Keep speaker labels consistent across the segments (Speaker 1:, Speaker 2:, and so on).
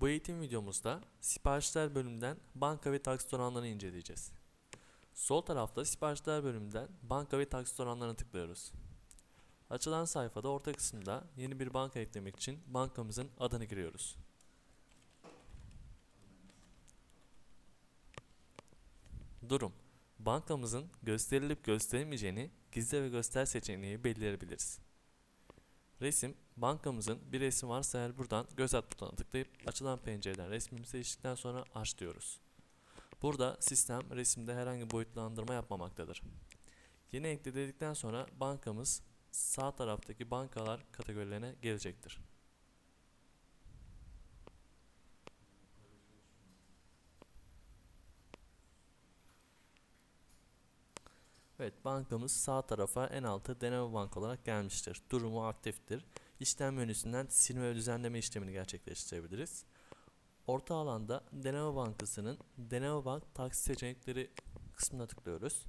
Speaker 1: Bu eğitim videomuzda siparişler bölümünden banka ve taksit oranlarını inceleyeceğiz. Sol tarafta siparişler bölümünden banka ve taksit oranlarına tıklıyoruz. Açılan sayfada orta kısımda yeni bir banka eklemek için bankamızın adını giriyoruz. Durum Bankamızın gösterilip gösterilmeyeceğini gizle ve göster seçeneği belirleyebiliriz. Resim, bankamızın bir resim varsa eğer buradan göz at butonuna tıklayıp açılan pencereden resmimizi seçtikten sonra aç diyoruz. Burada sistem resimde herhangi boyutlandırma yapmamaktadır. Yeni ekle dedikten sonra bankamız sağ taraftaki bankalar kategorilerine gelecektir. Evet bankamız sağ tarafa en altı deneme bank olarak gelmiştir. Durumu aktiftir. İşlem menüsünden silme ve düzenleme işlemini gerçekleştirebiliriz. Orta alanda deneme bankasının deneme bank taksit seçenekleri kısmına tıklıyoruz.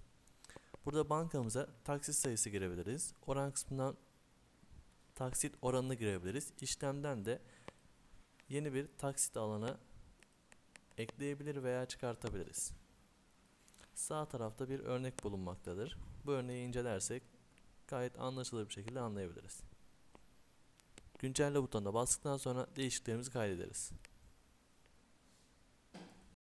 Speaker 1: Burada bankamıza taksit sayısı girebiliriz. Oran kısmından taksit oranını girebiliriz. İşlemden de yeni bir taksit alanı ekleyebilir veya çıkartabiliriz. Sağ tarafta bir örnek bulunmaktadır. Bu örneği incelersek gayet anlaşılır bir şekilde anlayabiliriz. Güncelle butonuna bastıktan sonra değişikliklerimizi kaydederiz.